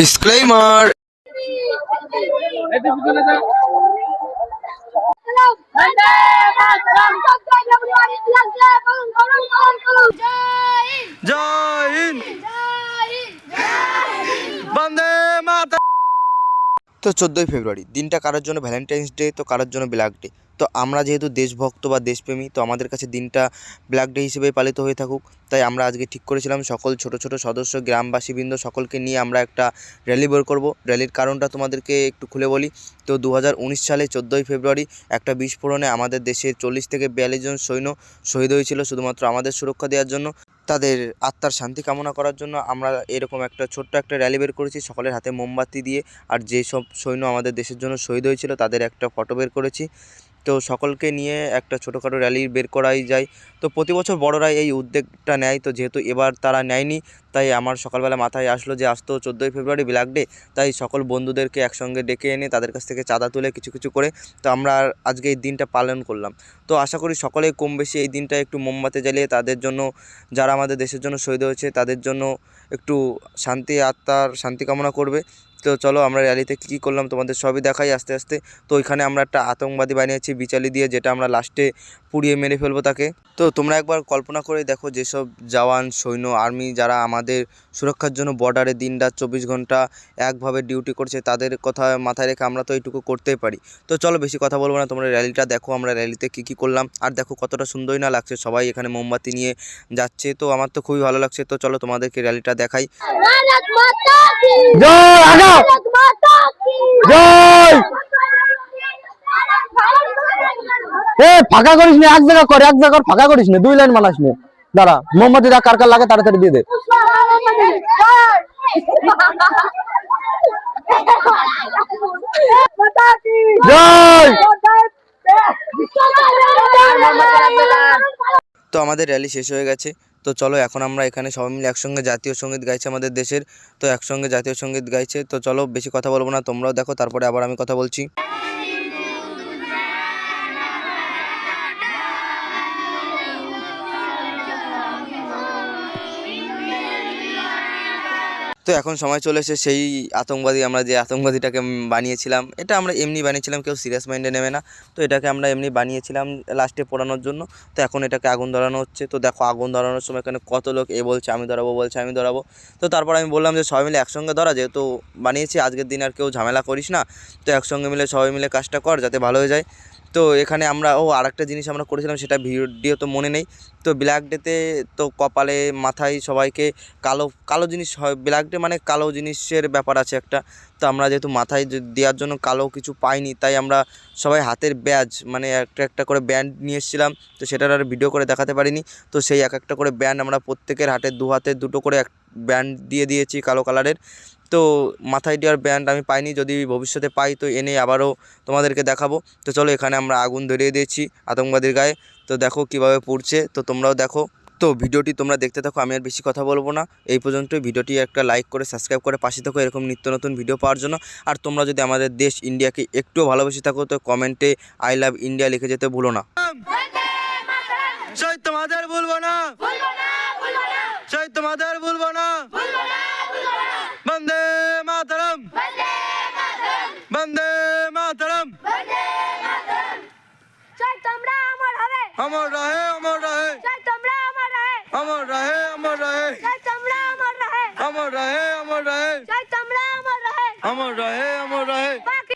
Disclaimer তো চোদ্দোই ফেব্রুয়ারি দিনটা কারোর জন্য ভ্যালেন্টাইন্স ডে তো কারোর জন্য ব্ল্যাক ডে তো আমরা যেহেতু দেশভক্ত বা দেশপ্রেমী, তো আমাদের কাছে দিনটা ব্ল্যাক ডে হিসেবে পালিত হয়ে থাকুক। তাই আমরা আজকে ঠিক করেছিলাম, সকল ছোট ছোট সদস্য, গ্রামবাসীবৃন্দ সকলকে নিয়ে আমরা একটা র্যালি বের করব। র্যালির কারণটা তোমাদেরকে একটু খুলে বলি। তো দু হাজার উনিশ সালে চোদ্দোই ফেব্রুয়ারি একটা বিস্ফোরণে আমাদের দেশের চল্লিশ থেকে বিয়াল্লিশ জন সৈন্য শহীদ হয়েছিল শুধুমাত্র আমাদের সুরক্ষা দেওয়ার জন্য। তাদের আত্মার শান্তি কামনা করার জন্য আমরা এরকম একটা ছোট্ট একটা র্যালি বের করেছি, সকলের হাতে মোমবাতি দিয়ে। আর যেসব সৈন্য আমাদের দেশের জন্য শহীদ হয়েছিল, তাদের একটা ফটো বের করেছি। তো সকলকে নিয়ে একটা ছোটোখাটো র্যালি বের করাই যায়। তো প্রতি বছর বড়রাই এই উদ্যোগটা নেয়। তো যেহেতু এবার তারা নেয়নি, তাই আমার সকালবেলা মাথায় আসলো যে আসতো চোদ্দোই ফেব্রুয়ারি ব্ল্যাক ডে তাই সকল বন্ধুদেরকে একসঙ্গে ডেকে এনে তাদের কাছ থেকে চাঁদা তুলে কিছু কিছু করে তো আমরা আজকে এই দিনটা পালন করলাম। তো আশা করি সকলেই কম বেশি এই দিনটা একটু মোমবাতি জ্বালিয়ে তাদের জন্য, যারা আমাদের দেশের জন্য শহীদ হয়েছে, তাদের জন্য একটু শান্তি, আত্মার শান্তি কামনা করবে। তো চলো আমরা র্যালিতে কী কী করলাম তোমাদের সবই দেখাই আস্তে আস্তে। তো ওইখানে আমরা একটা আতঙ্কবাদী বানিয়েছি, বিচালি দিয়ে যেটা আমরা লাস্টে পুড়িয়ে মেরে ফেলব তাকে। তো তোমরা একবার কল্পনা করে দেখো যেসব জওয়ান, সৈন্য আর্মি যারা আমাদের সুরক্ষার জন্য বর্ডারে দিন রাত চব্বিশ ঘণ্টা একভাবে ডিউটি করছে তাদের কথা মাথায় রেখে আমরা তো এইটুকু করতেই পারি। তো চলো বেশি কথা বলব না তোমরা র্যালিটা দেখো আমরা র্যালিতে কী কী করলাম। আর দেখো কতটা সুন্দরই না লাগছে সবাই এখানে মোমবাতি নিয়ে যাচ্ছে তো আমার তো খুবই ভালো লাগছে। তো চলো তোমাদেরকে র্যালিটা দেখাই। ফাঁকা করিস না এক জায়গা কর এক জায়গা কর, ফাঁকা করিস না দুই লাইন মালাস নে। দাঁড়া, মোমবাতি দা কার কার লাগে তাড়াতাড়ি দিয়ে দে। তো আমাদের র্যালি শেষ হয়ে গেছে। তো চলো এখন আমরা এখানে সবাই মিলে একসঙ্গে জাতীয় সংগীত গাইছে আমাদের দেশের। তো একসঙ্গে জাতীয় সংগীত গাইছে। তো চলো বেশি কথা বলব না, তোমরাও দেখো, তারপরে আবার আমি কথা বলছি। তো এখন সময় চলে এসে সেই আতঙ্কবাদী আমরা যে আতঙ্কবাদীটাকে বানিয়েছিলাম, এটা আমরা এমনি বানিয়েছিলাম, কেউ সিরিয়াস মাইন্ডে নেবে না। তো এটাকে আমরা এমনি বানিয়েছিলাম লাস্টে পোড়ানোর জন্য। তো এখন এটাকে আগুন ধরানো হচ্ছে। তো দেখো আগুন ধরানোর সময় এখানে কত লোক এ বলছে, আমি ধরাবো, বলছে, আমি ধরাবো। তো তারপর আমি বললাম যে সবাই মিলে একসঙ্গে ধরা, যেহেতু বানিয়েছি, আজকের দিন আর কেউ ঝামেলা করিস না। তো একসঙ্গে মিলে সবাই মিলে কাজটা কর, যাতে ভালো হয়ে যায়। তো এখানে আমরা, ও, আরেকটা জিনিস আমরা করেছিলাম, সেটা ভিডিও তো মনে নেই। তো ব্ল্যাক ডেতে তো কপালে, মাথায় সবাইকে কালো কালো জিনিস হয় ব্ল্যাক ডে মানে কালো জিনিসের ব্যাপার আছে একটা। তো আমরা যেহেতু মাথায় দেওয়ার জন্য কালো কিছু পাইনি, তাই আমরা সবাই হাতের ব্যাজ মানে একটা একটা করে ব্যান্ড নিয়ে এসেছিলাম। তো সেটার আর ভিডিও করে দেখাতে পারিনি। তো সেই এক একটা করে ব্যান্ড আমরা প্রত্যেকের হাতে দু হাতে দুটো করে এক ব্যান্ড দিয়ে দিয়েছি কালো কালারের তো মাথায় দেওয়ার ব্যান্ড আমি পাইনি যদি ভবিষ্যতে পাই তো এনে আবারও তোমাদেরকে দেখাবো। তো চলো এখানে আমরা আগুন ধরিয়ে দিয়েছি আতঙ্কবাদীর গায়ে। তো দেখো কীভাবে পুড়ছে তো তোমরাও দেখো। তো ভিডিওটি তোমরা দেখতে থাকো আমি আর বেশি কথা বলব না। এই পর্যন্তই ভিডিওটি একটা লাইক করে সাবস্ক্রাইব করে পাশে থাকো এরকম নিত্য নতুন ভিডিও পাওয়ার জন্য। আর তোমরা যদি আমাদের দেশ ইন্ডিয়াকে একটুও ভালোবেসে থাকো তো কমেন্টে আই লাভ ইন্ডিয়া লিখে যেতে ভুলো না। তোমাদের ভুলবো না! সেই তোমাদের અમર રહે અમર રહે. જય ચમડા અમર રહે. અમર રહે અમર રહે. જય ચમડા અમર રહે. અમર રહે અમર રહે. જય ચમડા અમર રહે. અમર રહે અમર રહે.